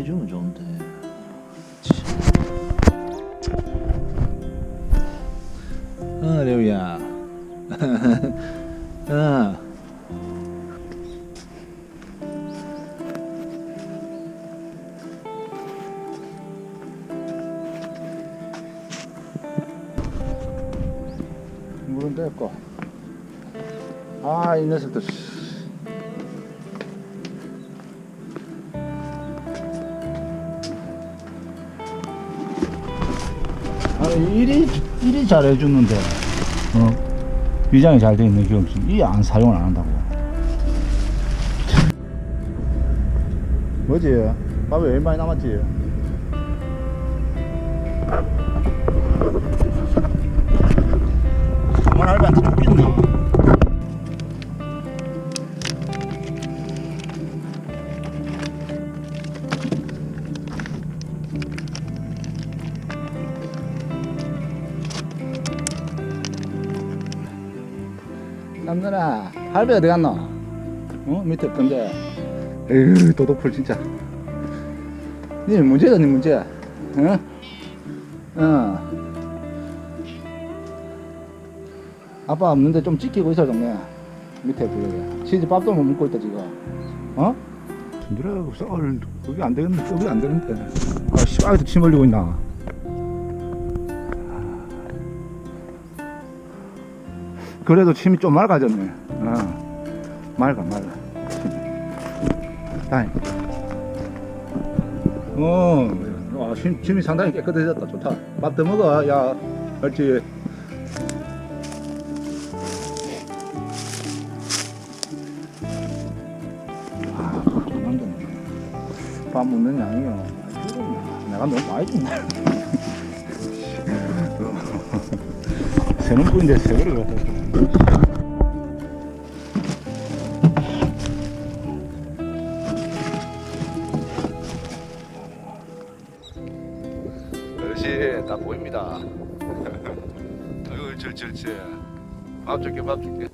해주면 좋은데. 참. 어, 레오야. 어. 물은 됐고. 아, 이 녀석들. 아, 일이, 일이 잘해주는데, 어, 위장이 잘 돼 있는 기업이 이안 사용을 안 한다고. 뭐지? 밥이 왜 많이 남았지? 남들아 할배 어디 갔노? 어? 밑에 건데. 에휴 도도풀 진짜. 니 문제다 니 문제. 어? 어. 아빠 없는데 좀 지키고 있어 동네. 밑에 구역에 치즈 밥도 못 먹고 있다 지금. 어? 힘들어 썰 그게 안 되겠네. 그게 안 되는데. 아씨 아직도 침 흘리고 있나 그래도 침이 좀 맑아졌네 어 맑아 맑아 다행 어 와, 침, 침이 상당히 깨끗해졌다 좋다 밥 더 먹어 야 옳지 아. 밥 먹는 양이요. 내가 너무 많이 줬네. 뿌인데 세 그릇 갖다 줬네. 그렇지 딱 보입니다. 아이고 절절절 밥 줄게 밥 줄게